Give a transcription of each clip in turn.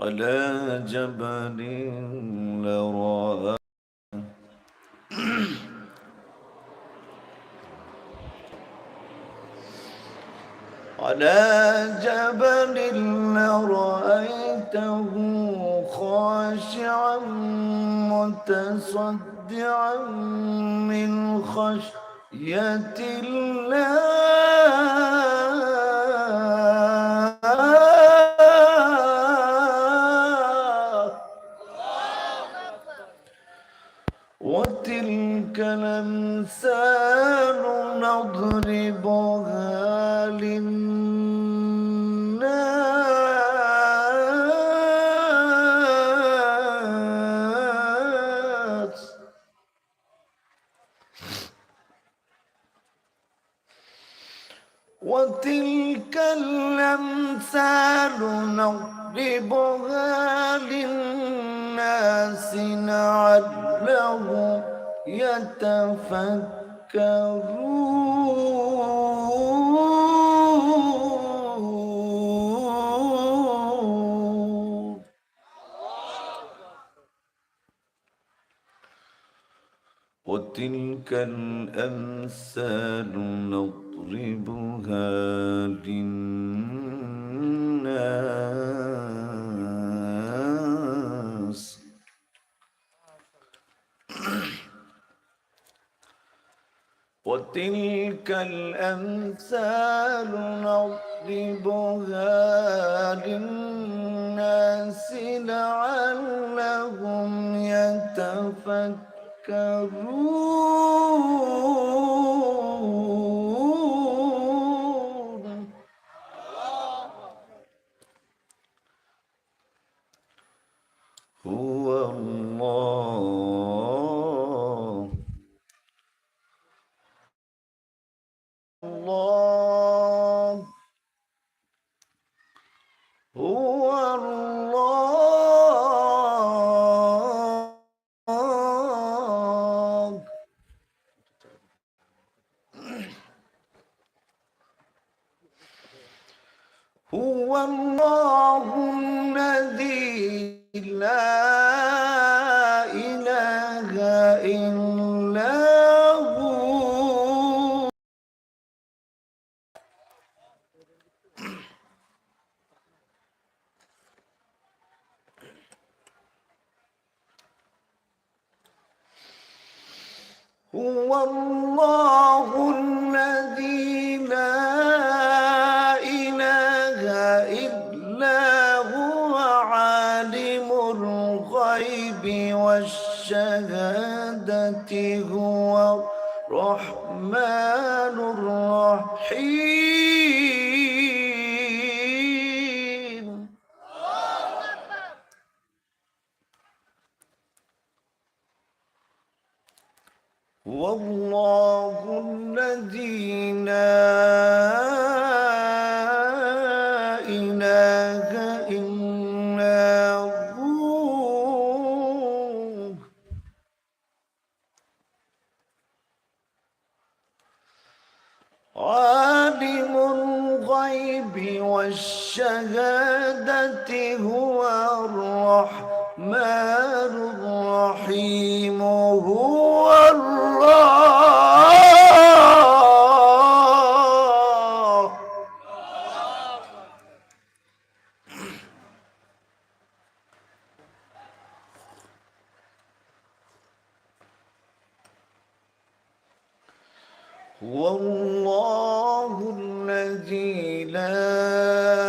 على جبل لرأى. على جبل لرأيته خاشعا متصدعا من خشية الله. وتلك الأمثال نضربها للناس لعلهم يتفكرون. وتلك الأمثال نضربها للناس وتلك الأمثال نضربها للناس لعلهم يتفكرون. الذي لا إله إلا هو. هو الله الذي لا والشهادة هو الرحمن الرحيم. والله الذي لا إله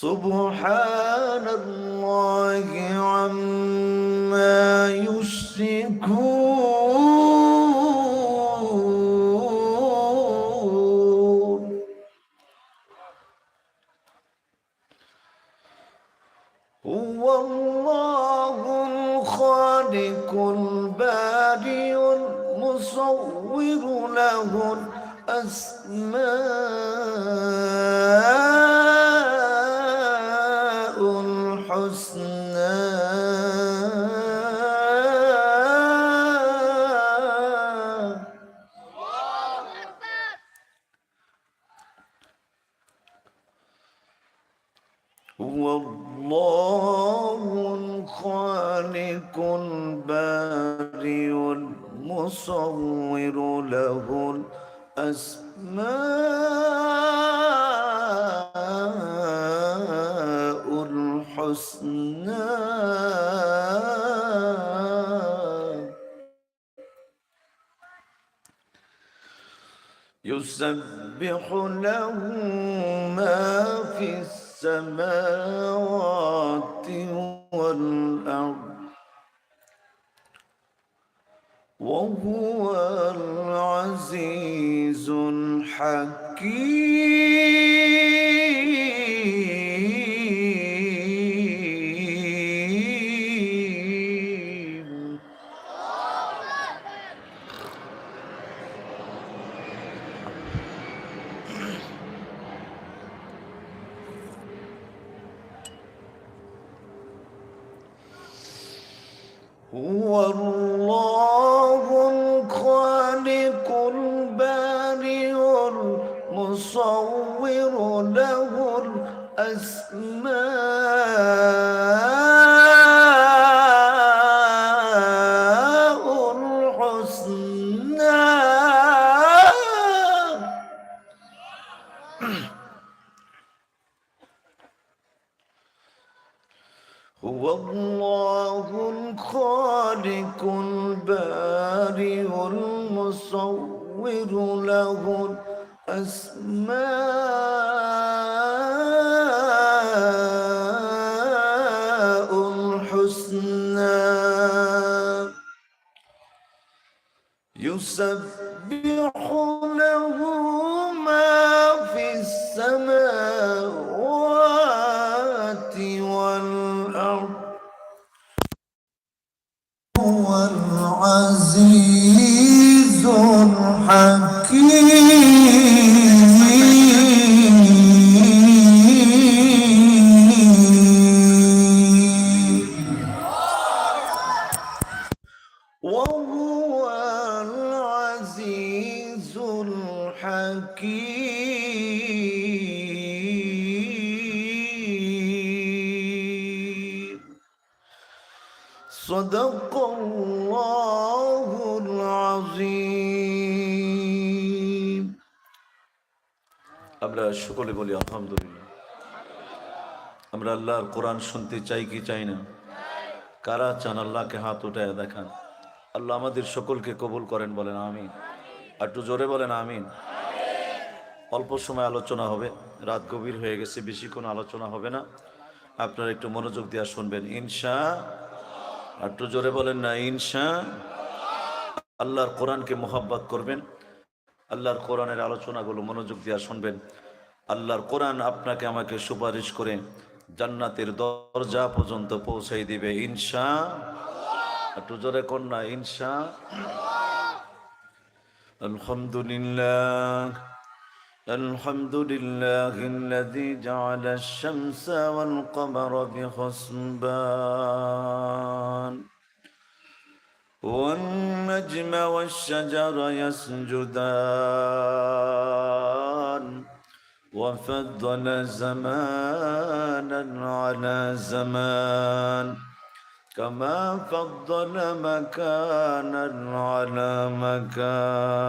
سبحان الله عما يشركون. الله الخالق البارئ المصور له الأسماء الحسنى. يسبح له ما في السماوات والأرض وهو العزيز الحكيم. يسبح صدق الله العظيم আমরা সকলে বলি আলহামদুলিল্লাহ আমরা আল্লাহর কোরআন শুনতে চাই কি চাই না কারা চান আল্লাহকে হাত উঠায় দেখান আল্লাহ আমাদের সকলকে কবুল করেন বলেন আমিন আর একটু জোরে বলেন আমিন অল্প সময় আলোচনা হবে রাত গভীর হয়ে গেছে বেশি কোনো আলোচনা হবে না আপনারা একটু মনোযোগ দিয়ে শুনবেন ইনশা আর একটু জোরে বলেন না, ইনশা আল্লাহর কোরআনকে মোহাব্বত করবেন, আল্লাহর কোরআনের আলোচনাগুলো মনোযোগ দিয়ে শুনবেন। আল্লাহর কোরআন আপনাকে আমাকে সুপারিশ করে জান্নাতের দরজা পর্যন্ত পৌঁছাই দিবে, ইনশা একটু জোরে কন্যা ইনশা আলহামদুলিল্লাহ। الحمد لله الذي جعل الشمس والقمر بحسبان. والنجم والشجر يسجدان. وفضل زمانا على زمان. كما فضل مكانا على مكان.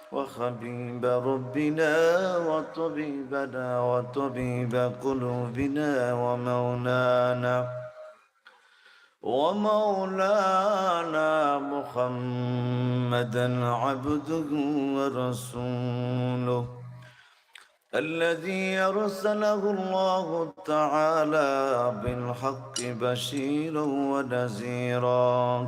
وحبيب ربنا وطبيبنا وطبيب قلوبنا ومولانا ومولانا محمدا عبده ورسوله الذي أرسله الله تعالى بالحق بشيرا ونذيرا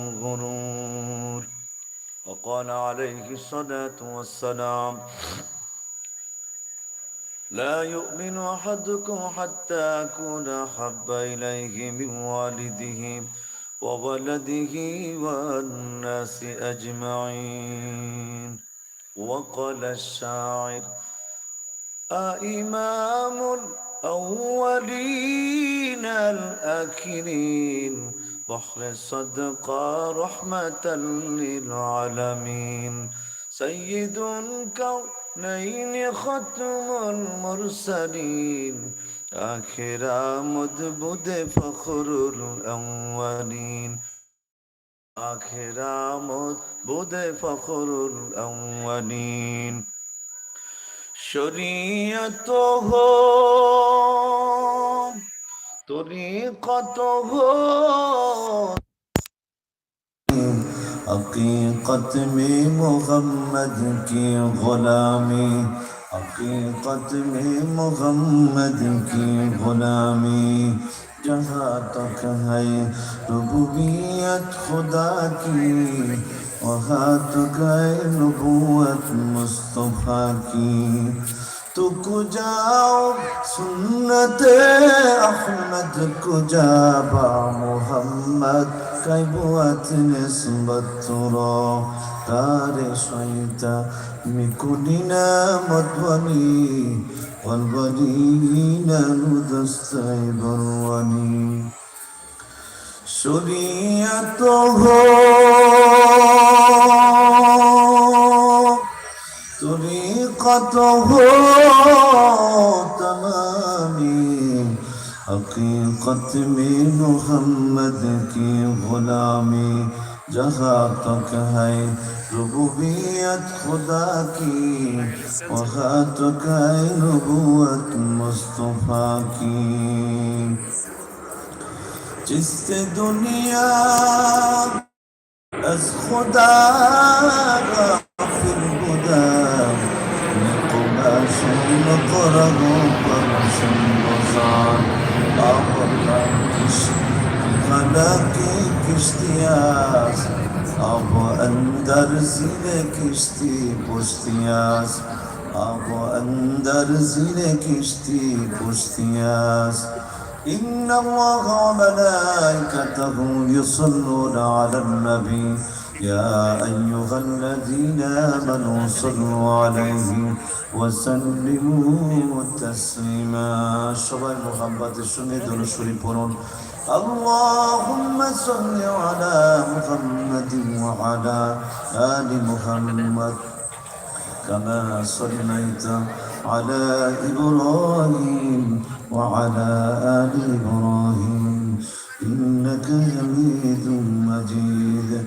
وقال عليه الصلاة والسلام. لا يؤمن أحدكم حتى أكون أحب إليه من والده وولده والناس أجمعين. وقال الشاعر أإمام الأولين الآخرين بحر الصدقة رحمة للعالمين. سيد الكونين ختم المرسلين. آخر مدبد فخر الأولين. آخر مدبد فخر الأولين. شريعته তোরে কত হো حقیقت میں محمد کی غلامی حقیقت میں محمد کی غلامی جہاں تک ہے ربوبیت خدا کی وہاں تک ہے نبوت مصطفیٰ کی تو کجا سنت احمد کجا با محمد کیبوت نسبت را تار شیطا میکنینا مدونی والولین ندست بروانی شریعته کت ہو تمامی حقیقت میں محمد کی غلامی جہاں تک ہے ربوبیت خدا کی وہاں تک ہے نبوت مصطفیٰ کی جس سے دنیا از خدا غافل خدا نقماشم نقره پرشم بزار آقا فلک کشتی است آب اندر زیر کشتی پشتی است آب اندر زیر کشتی پشتی است إن الله وملائكته يصلون على النبي يا أيها الذين آمنوا صلوا عليه وسلموا تسليما সবাই মোহাম্মদের সঙ্গে দরুদ পড়ুন اللهم صل على محمد وعلى آل محمد كما صليت على إبراهيم وعلى آل إبراهيم إنك حميد مجيد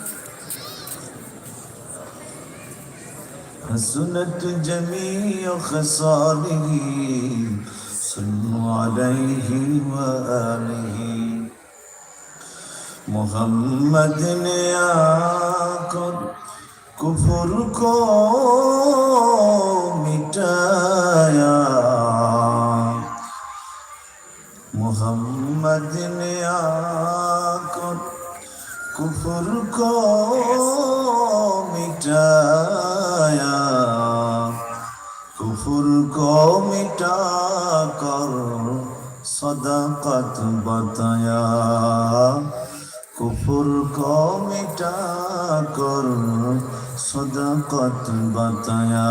حسنت جميع خصاله صلوا عليه وآله. محمد نے آ کر کفر کو مٹایا محمد نے آ کر کفر کو مٹایا کفر کو مٹا کر صدقت بتایا کفر کو مٹا کر صدقت بتایا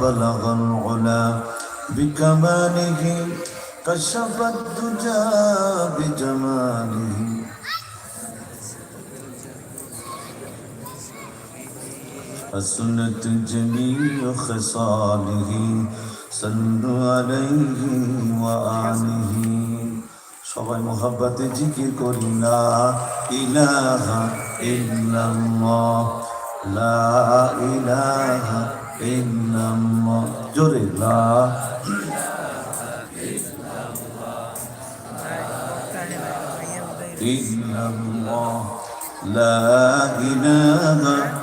بلغ العلا بکماله کشف الدجا بجماله حسنت جميع خصاله صلوا عليه وآله সবাই মোহাব্বতে জিকির করি লা ইলাহা ইল্লাল্লাহ লা ইলাহা ইল্লাল্লাহ জোরে লা ইল্লাল্লাহ লা ইলাহা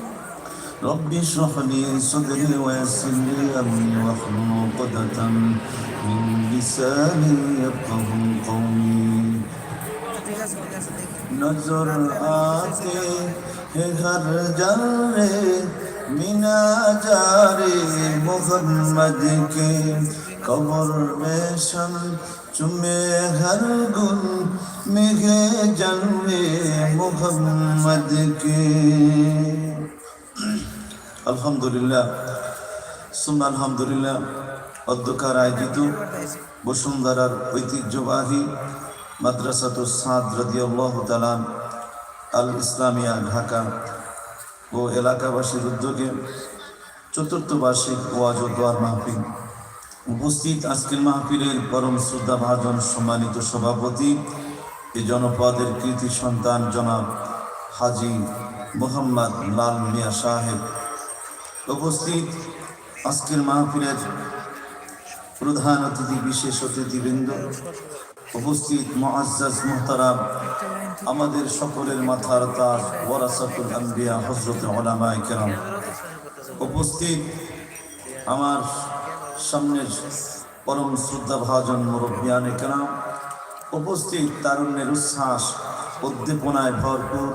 رب اشرح لي صدري ويسر لي أمري واحلل عقدة من لساني يفقه قولي نظر آتے ہے ہر جلے مینا جارے محمد کے قبر میں شم چمے ہر گل میگے جلے محمد کے আলহামদুলিল্লাহ। সুন্না আলহামদুলিল্লাহ অধ্যকার আয়োজিত বসুন্ধরার ঐতিহ্যবাহী মাদ্রাসাতুল সাদ রদিয়াল্লাহ তালান আল ইসলামিয়া ঢাকা ও এলাকাবাসীর উদ্যোগে চতুর্থ বার্ষিক ওয়াজ ও দোয়ার মাহফিল। উপস্থিত আজকের মাহফিলের পরম শ্রদ্ধা ভাজন সম্মানিত সভাপতি এই জনপদের কৃতি সন্তান জনাব হাজি মোহাম্মদ লাল মিয়া সাহেব। উপস্থিত আজকের মাহফিলের প্রধান অতিথি, বিশেষ অতিথিবৃন্দ, উপস্থিত মুআজ্জাজ মুহতারাম, আমাদের সকলের মাথার তার ওয়ারাসাতুল আম্বিয়া হযরত উলামায়ে কেরাম। উপস্থিত আমার সামনের পরম শ্রদ্ধা ভাজন মুরব্বিয়ানে কেরাম। উপস্থিত তারুণ্যের উচ্ছ্বাস, উদ্দীপনায় ভরপুর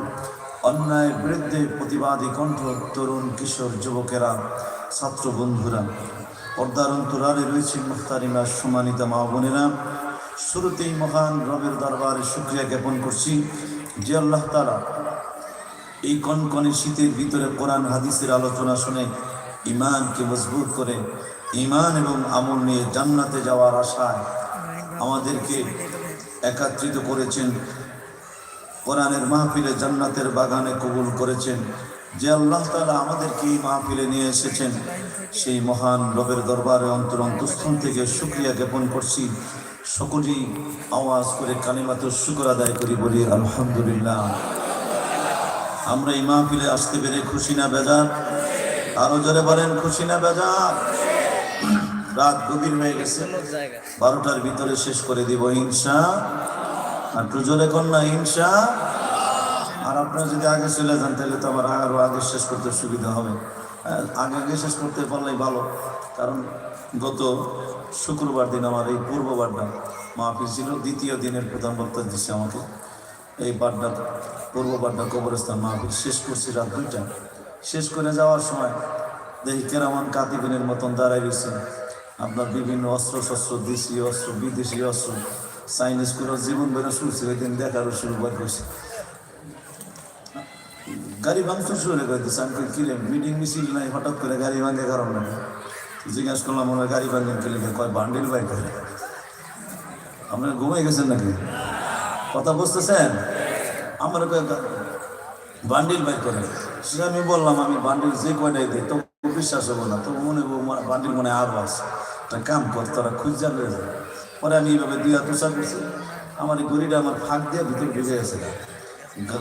অন্যায় বিরুদ্ধে প্রতিবাদী কণ্ঠ তরুণ কিশোর যুবকেরা ছাত্র বন্ধুরা পর্দার অন্তরারে রয়েছে মুখতারিমা সম্মানিতা মা বোনেরা। শুরুতেই মহান রবের দরবারে শুক্রিয়া জ্ঞাপন করছি। যে আল্লাহ তারা এই কনকনে শীতের ভিতরে কোরআন হাদিসের আলোচনা শুনে ইমানকে মজবুত করে ইমান এবং আমল নিয়ে জান্নাতে যাওয়ার আশায় আমাদেরকে একাত্রিত করেছেন। কোরআনের মাহফিলে জান্নাতের বাগানে কবুল করেছেন। যে আল্লাহ তালা আমাদেরকে এই মাহফিলে নিয়ে এসেছেন, সেই মহান রবের দরবারে অন্তর অন্তঃস্থল থেকে শুক্রিয়া জ্ঞাপন করছি। সকলেই আওয়াজ করে কালিমাত শুকর আদায় করি বলি, আলহামদুলিল্লাহ। আমরা এই মাহফিলে আসতে পেরে খুশি না বেজার? আরও জোরে বলেন, খুশি না বেজার? রাত গভীর হয়ে গেছে। বারোটার ভিতরে শেষ করে দিব হিংসা আর জোরে কর না হিংসা আর আপনারা যদি আগে চলে যান, তাহলে তো আমার আরও আগে শেষ করতে সুবিধা হবে। আগে আগে শেষ করতে পারলেই ভালো। কারণ গত শুক্রবার দিন আমার এই পূর্ব পূর্ববারটা মাহফিল ছিল। দ্বিতীয় দিনের প্রধান বক্তা দিচ্ছে আমাকে। এই বারটা, পূর্ববারটা কবরস্থান মাহফিল শেষ করছি রাত দুইটা। শেষ করে যাওয়ার সময় দেখি কেরামান কাতিবিনের মতন দাঁড়াই রয়েছে। আপনার বিভিন্ন অস্ত্র শস্ত্র দেশীয় অস্ত্র, বিদেশি অস্ত্র চাইনিজ করে জীবন বেরো শুনছি ওই দিন দেখারও শুরু করছে গাড়ি ভাঙচুর শুরু করে আমি কিরে মিটিং মিছিল নাই, হঠাৎ করে গাড়ি ভাঙে কারণ না জিজ্ঞাসা করলাম, ওরা গাড়ি ভাঙেন কে লিখে কয়, বান্ডিল বাইক করে। আপনারা ঘুমাই গেছেন নাকি? কথা বুঝতেছেন আমার বান্ডিল বাইক করে। সে আমি বললাম, আমি বান্ডিল যে কয়টাই দিই তো বিশ্বাস হব না তো মনে বান্ডিল মনে আরও আছে। কাম কর, তোরা খুঁজা যাবে পরে আমি এইভাবে দুই হাত উঁচা করছি। আমার এই গড়িটা আমার ফাঁক দিয়ে ভিতরে ঢুকে গেছে।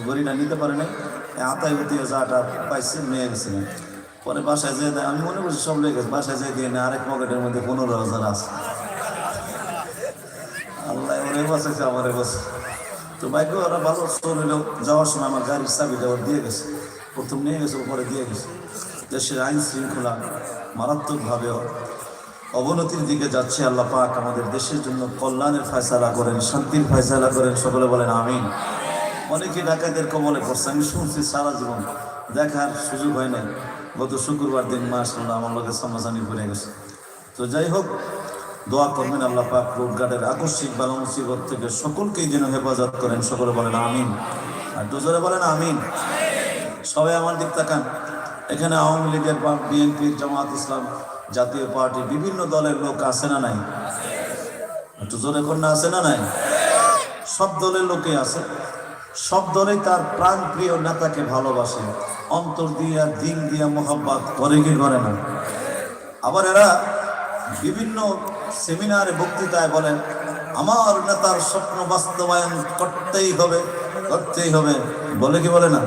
গড়িটা নিতে পারে নাই। আতায় হতে যাটা পাইছে, নিয়ে গেছে। পরে বাসায় যেয়ে দেয়, আমি মনে করছি সব লেগে গেছে বাসায় যেয়ে দিয়ে না, আরেক পকেটের মধ্যে পনেরো হাজার আছে। আল্লাহ, ওরে বসেছে আমারে বসে তো বাইকে ওরা ভালো চোর হইলেও যাওয়ার সময় আমার গাড়ির চাবিটা ওর দিয়ে গেছে। প্রথম নিয়ে গেছে ওপরে দিয়ে গেছে। দেশের আইন শৃঙ্খলা মারাত্মকভাবে অবনতির দিকে যাচ্ছে আল্লাহ পাক আমাদের দেশের জন্য কল্যাণের ফয়সালা করেন, শান্তির ফয়সালা করেন, সকলে বলেন আমিন। অনেকে ডাকাতের কবলে পড়ছে, আমি শুনছি সারা জীবন, দেখার সুযোগ হয় নাই। গত শুক্রবার দিন মাস আমার লোকে সমাজানি করে গেছে। তো যাই হোক, দোয়া করবেন আল্লাহ পাক রোডঘাটের আকস্মিক বা মুসিবত থেকে সকলকেই যেন হেফাজত করেন, সকলে বলেন আমিন। আর দুজনে বলেন আমিন। সবাই আমার দিক তাকান। এখানে আওয়ামী লীগের বা বিএনপির জামাত ইসলাম জাতীয় পার্টি বিভিন্ন দলের লোক আছে না নাই? একটু জোরে কন্যা আছে না নাই? সব দলের লোকে আছে। সব দলে তার প্রাণ প্রিয় নেতাকে ভালোবাসে। অন্তর দিয়া দিন দিয়া মোহাব্বত করে কি করে না? আবার এরা বিভিন্ন সেমিনারে বক্তৃতায় বলেন আমার নেতার স্বপ্ন বাস্তবায়ন করতেই হবে করতেই হবে। বলে কি বলে না?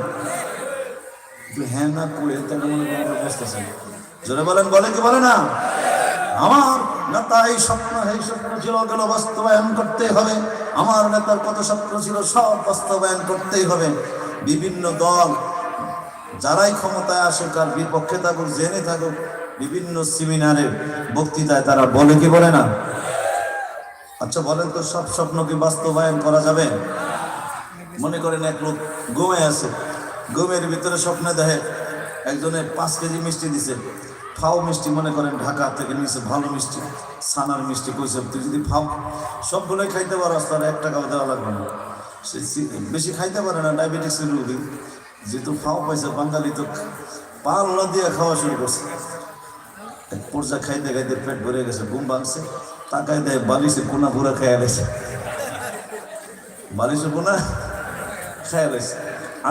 হ্যাঁ না করে মনে করেন বুঝতেছেন। জোরে বলেন, বলে কি বলে না? আমার নেতা এই স্বপ্ন এই স্বপ্ন ছিল ওগুলো বাস্তবায়ন করতেই হবে। আমার নেতার কত স্বপ্ন ছিল, সব বাস্তবায়ন করতেই হবে। বিভিন্ন দল যারাই ক্ষমতায় আসুক আর বিপক্ষে থাকুক, জেনে থাকুক, বিভিন্ন সেমিনারে বক্তৃতায় তারা বলে কি বলে না? আচ্ছা বলেন তো, সব স্বপ্ন কি বাস্তবায়ন করা যাবে? মনে করেন এক লোক ঘুমে আছে। ঘুমের ভিতরে স্বপ্নে দেখে একজনে পাঁচ কেজি মিষ্টি দিছে। ফাও মিষ্টি মনে করেন, ঢাকা থেকে নিয়েছে ভালো মিষ্টি। সানার মিষ্টি কইছে, তুই যদি ফাও সবগুলোই খাইতে পারো তার এক টাকাও দেওয়া লাগবে না। সে বেশি খাইতে পারে না, ডায়াবেটিসের রোগী। যেহেতু ফাও পাইছে, বাঙালি তো পাল্লা দিয়ে খাওয়া শুরু করছে। এক পর্যা খাইতে খাইতে পেট ভরে গেছে, ঘুম ভাঙছে। তাকায় দেয়, বালিশে কোনা পুরা খেয়ে গেছে বালিশে কোনা খেয়ে গেছে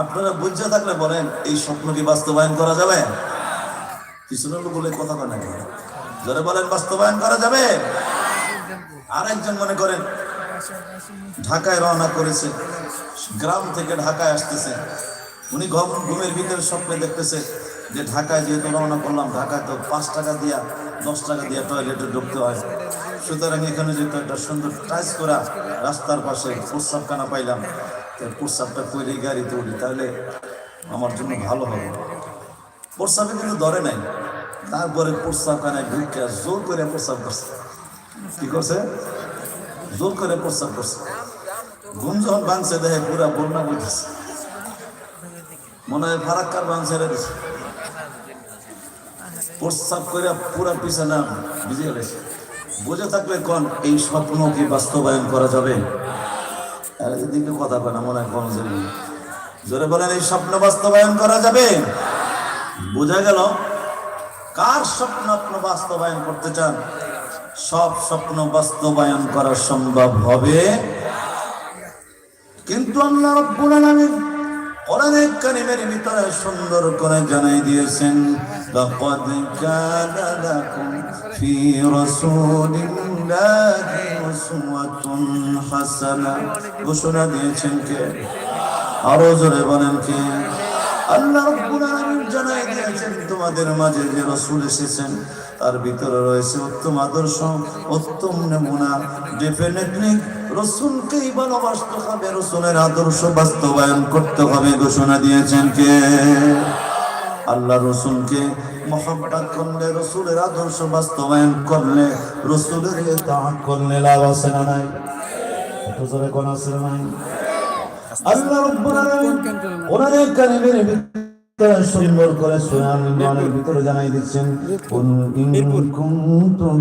আপনারা বুঝতে থাকলে বলেন, এই স্বপ্ন কি বাস্তবায়ন করা যাবে? পিছনের লোক বলে কথা না কেন? যারা বলেন, বাস্তবায়ন করা যাবে? আরেকজন মনে করেন, ঢাকায় রওনা করেছে, গ্রাম থেকে ঢাকায় আসতেছে। উনি ঘুম ঘুমের ভিতরে স্বপ্নে দেখতেছে যে ঢাকায় যেহেতু রওনা করলাম, ঢাকায় তো পাঁচ টাকা দিয়া, দশ টাকা দিয়া টয়লেটে ঢুকতে হয়। সুতরাং এখানে যেহেতু একটা সুন্দর টাইস করা, রাস্তার পাশে প্রস্রাবখানা পাইলাম। প্রস্রাবটা করে গাড়িতে উঠি, তাহলে আমার জন্য ভালো হবে। প্রস্রাবে কিন্তু ধরে নাই। তারপরে প্রস্রাবখানায় ঢুকে জোর করে প্রস্রাব করছে। কি করছে? জোর করে প্রস্রাব করছে। ঘুম যখন ভাঙছে দেখে পুরা বন্যা বইতেছে। মনে হয় ফারাক্কার বান ছেড়ে দিছে। প্রস্তাব করে পুরা পিছানা ভিজে গেছে। বুঝে থাকলে কোন এই স্বপ্ন কি বাস্তবায়ন করা যাবে? এদিকে কথা কয় না, মনে হয় কোন জোরে বলেন, এই স্বপ্ন বাস্তবায়ন করা যাবে? বোঝা গেল কার স্বপ্ন আপনি বাস্তবায়ন করতে চান? সব স্বপ্ন বাস্তবায়ন করা সম্ভব হবে। কিন্তু আল্লাহ রব্বুল আলামিন কোরআনের ভিতরে সুন্দর করে জানাই দিয়েছেন, লাকাদ কানা লাকুম ফি রাসূলিল্লাহি উসওয়াতুন হাসানা। ঘোষণা দিয়েছেন কে? আরও জোরে বলেন কে? আল্লাহ রব্বুল আলামিন জানাই দিয়েছেন তোমাদের মাঝে যে রাসূল এসেছেন, তার ভিতরে রয়েছে উত্তম আদর্শ, উত্তম নমুনা, ডেফিনেটলি রসুলকেই ভালোবাসতে হবে, রসুলের আদর্শ বাস্তবায়ন করতে হবে, ঘোষণা দিয়েছেন কে? আল্লাহ রসুলকে মহব্বত করলে, রসুলের আদর্শ বাস্তবায়ন করলে, রসুলের ইতাআত করলে লাভ আছে না নাই? কোন আছে নাই? আল্লাহ রাব্বুল আলামিন কারিমের ভিতরে সুন্দর করে সূরা ভিতরে জানাই দিচ্ছেন। কুনতুম